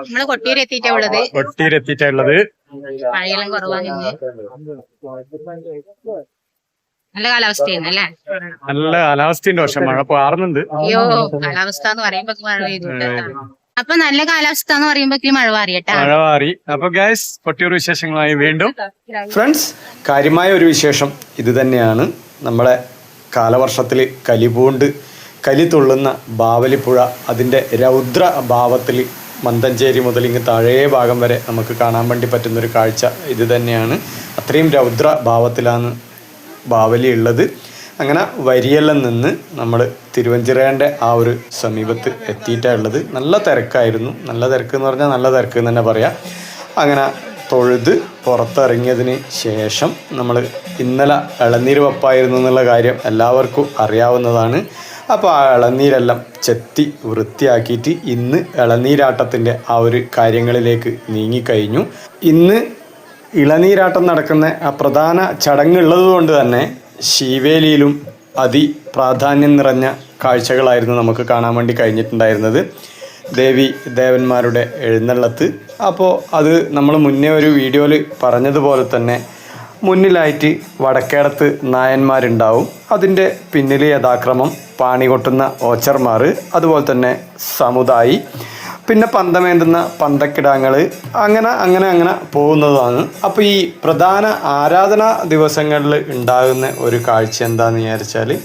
നമ്മൾ കൊട്ടിയൂർ എത്തിയിട്ടാ ഉള്ളത്. കൊട്ടിയിലെത്തിയിട്ടുള്ളത് മഴയെല്ലാം കുറവാണ് നല്ല കാലാവസ്ഥയാണ് അല്ലേ? നല്ല കാലാവസ്ഥയുണ്ട്. പക്ഷെ മഴ പാറുന്നുണ്ട്. അയ്യോ കാലാവസ്ഥ എന്ന് പറയുമ്പോ മഴ പെയ്തിട്ടുണ്ട് അപ്പൊ നല്ല കാലാവസ്ഥ എന്ന് പറയുമ്പോഴേക്കും മഴ മാറിയട്ടാ മഴ മാറി അപ്പൊ ഗൈസ് കൊട്ടിയൂർ വിശേഷങ്ങളായി വീണ്ടും. ഫ്രണ്ട്സ് കാര്യമായ ഒരു വിശേഷം. ഇത് തന്നെയാണ്. നമ്മളെ കാലവർഷത്തിൽ കലിപൂണ്ട് കലി തുള്ളുന്ന ബാവലിപ്പുഴ അതിന്റെ രൗദ്ര ഭാവത്തിൽ മന്തഞ്ചേരി മുതൽ ഇങ്ങ് താഴേ ഭാഗം വരെ നമുക്ക് കാണാൻ വേണ്ടി പറ്റുന്നൊരു കാഴ്ച ഇത് തന്നെയാണ്. അത്രയും രൗദ്ര ഭാവത്തിലാണ് ബാവലി ഉള്ളത്. അങ്ങനെ വരിയല്ല നിന്ന് നമ്മൾ തിരുവഞ്ചിറേന്റെ ആ ഒരു സമീപത്ത് എത്തിയിട്ടാണ് ഉള്ളത്. നല്ല തിരക്കായിരുന്നു. നല്ല തിരക്ക് എന്ന് പറഞ്ഞാൽ നല്ല തിരക്ക് എന്ന് തന്നെ പറയാം. അങ്ങനെ തൊഴുത് പുറത്തിറങ്ങിയതിന് ശേഷം നമ്മൾ ഇന്നലെ ഇളനീര് വപ്പായിരുന്നു എന്നുള്ള കാര്യം എല്ലാവർക്കും അറിയാവുന്നതാണ്. അപ്പോൾ ആ ഇളനീരെല്ലാം ചെത്തി വൃത്തിയാക്കിയിട്ട് ഇന്ന് ഇളനീരാട്ടത്തിന്റെ ആ ഒരു കാര്യങ്ങളിലേക്ക് നീങ്ങിക്കഴിഞ്ഞു. ഇന്ന് ഇളനീരാട്ടം നടക്കുന്ന ആ പ്രധാന ചടങ്ങുള്ളത് കൊണ്ട് തന്നെ ശിവേലിയിലും അതി പ്രാധാന്യം നിറഞ്ഞ കാഴ്ചകളായിരുന്നു നമുക്ക് കാണാൻ വേണ്ടി കഴിഞ്ഞിട്ടുണ്ടായിരുന്നത്. ദേവി ദേവന്മാരുടെ എഴുന്നള്ളത്ത്. അപ്പോൾ അത് നമ്മൾ മുന്നേ ഒരു വീഡിയോയിൽ പറഞ്ഞതുപോലെ തന്നെ മുന്നിലായിട്ട് വടക്കേടത്ത് നായന്മാരുണ്ടാവും. അതിന്റെ പിന്നിൽ യഥാക്രമം പാണി കൊട്ടുന്ന ഓച്ചർമാർ അതുപോലെ തന്നെ സമുദായി. പിന്നെ പന്തമേന്തുന്ന പന്തക്കിടാങ്ങൾ അങ്ങനെ അങ്ങനെ അങ്ങനെ പോകുന്നതാണ്. അപ്പോൾ ഈ പ്രധാന ആരാധനാ ദിവസങ്ങളിൽ ഉണ്ടാകുന്ന ഒരു കാഴ്ച എന്താണെന്ന് വിചാരിച്ചാൽ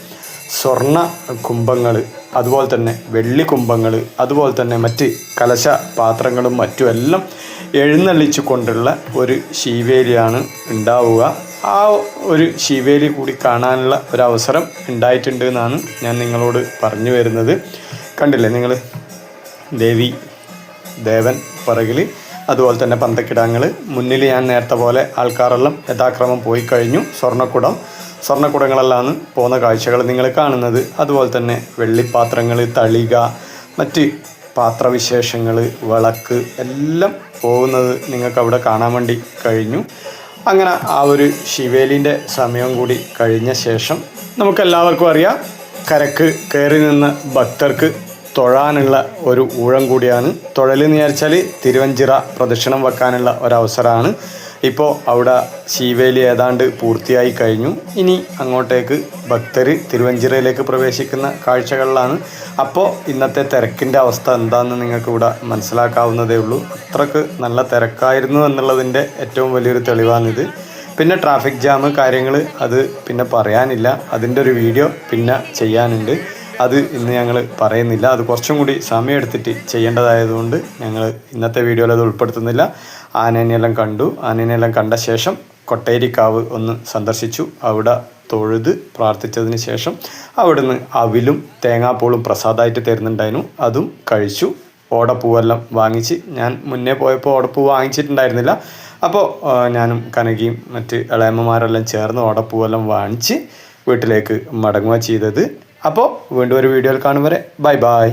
സ്വർണ കുംഭങ്ങൾ അതുപോലെ തന്നെ വെള്ളി കുംഭങ്ങൾ അതുപോലെ തന്നെ മറ്റ് കലശ പാത്രങ്ങളും മറ്റുമെല്ലാം എഴുന്നള്ളിച്ചു കൊണ്ടുള്ള ഒരു ശീവേലിയാണ് ഉണ്ടാവുക. ആ ഒരു ശീവേലി കൂടി കാണാനുള്ള ഒരു അവസരം ഉണ്ടായിട്ടുണ്ട് എന്നാണ് ഞാൻ നിങ്ങളോട് പറഞ്ഞു വരുന്നത്. കണ്ടില്ലേ നിങ്ങൾ ദേവി ദേവൻ പിറകിൽ അതുപോലെ തന്നെ പന്തക്കിടാങ്ങൾ മുന്നിൽ ഞാൻ നേരത്തെ പോലെ ആൾക്കാരെല്ലാം യഥാക്രമം പോയി കഴിഞ്ഞു. സ്വർണക്കുടം. സ്വർണക്കുടങ്ങളെല്ലാം പോകുന്ന കാഴ്ചകൾ നിങ്ങൾ കാണുന്നത്. അതുപോലെ തന്നെ വെള്ളിപ്പാത്രങ്ങൾ തളിക മറ്റ് പാത്രവിശേഷങ്ങൾ വിളക്ക് എല്ലാം പോകുന്നത് നിങ്ങൾക്ക് അവിടെ കാണാൻ വേണ്ടി കഴിഞ്ഞു. അങ്ങനെ ആ ഒരു ശിവേലിന്റെ സമയം കൂടി കഴിഞ്ഞ ശേഷം നമുക്കെല്ലാവർക്കും അറിയാം കരക്ക് കയറി നിന്ന് ഭക്തർക്ക് തൊഴാനുള്ള ഒരു ഊഴം കൂടിയാണ്. തൊഴലെന്ന് വിചാരിച്ചാൽ തിരുവഞ്ചിറ പ്രദക്ഷിണം വെക്കാനുള്ള ഒരവസരമാണ്. ഇപ്പോൾ അവിടെ ശീവേലി ഏതാണ്ട് പൂർത്തിയായി കഴിഞ്ഞു. ഇനി അങ്ങോട്ടേക്ക് ഭക്തർ തിരുവഞ്ചിറയിലേക്ക് പ്രവേശിക്കുന്ന കാഴ്ചകളിലാണ്. അപ്പോൾ ഇന്നത്തെ തിരക്കിന്റെ അവസ്ഥ എന്താണെന്ന് നിങ്ങൾക്ക് ഇവിടെ മനസ്സിലാക്കാവുന്നതേ ഉള്ളൂ. അത്രയ്ക്ക് നല്ല തിരക്കായിരുന്നു എന്നുള്ളതിന്റെ ഏറ്റവും വലിയൊരു തെളിവാണിത്. പിന്നെ ട്രാഫിക് ജാം കാര്യങ്ങൾ അത് പിന്നെ പറയാനില്ല. അതിന്റെ ഒരു വീഡിയോ പിന്നെ ചെയ്യാനുണ്ട്. അത് ഇന്ന് ഞങ്ങൾ പറയുന്നില്ല. അത് കുറച്ചും കൂടി സമയമെടുത്തിട്ട് ചെയ്യേണ്ടതായതുകൊണ്ട് ഞങ്ങൾ ഇന്നത്തെ വീഡിയോയിൽ അത് ഉൾപ്പെടുത്തുന്നില്ല. ആനേനെല്ലാം കണ്ടു. ആനേനെല്ലാം കണ്ട ശേഷം കൊട്ടേരിക്കാവ് ഒന്ന് സന്ദർശിച്ചു. അവിടെ തൊഴുത് പ്രാർത്ഥിച്ചതിന് ശേഷം അവിടുന്ന് അവിലും തേങ്ങാപ്പൂളും പ്രസാദമായിട്ട് തരുന്നുണ്ടായിരുന്നു. അതും കഴിച്ചു. ഓടപ്പൂവെല്ലാം വാങ്ങിച്ച് ഞാൻ മുന്നേ പോയപ്പോൾ ഓടപ്പൂ വാങ്ങിച്ചിട്ടുണ്ടായിരുന്നില്ല. അപ്പോൾ ഞാനും കനകയും മറ്റ് ഇളയമ്മമാരെല്ലാം ചേർന്ന് ഓടപ്പൂവെല്ലാം വാങ്ങിച്ച് വീട്ടിലേക്ക് മടങ്ങുക ചെയ്തത്. അപ്പോൾ വീണ്ടും ഒരു വീഡിയോയിൽ കാണും വരെ. Bye bye.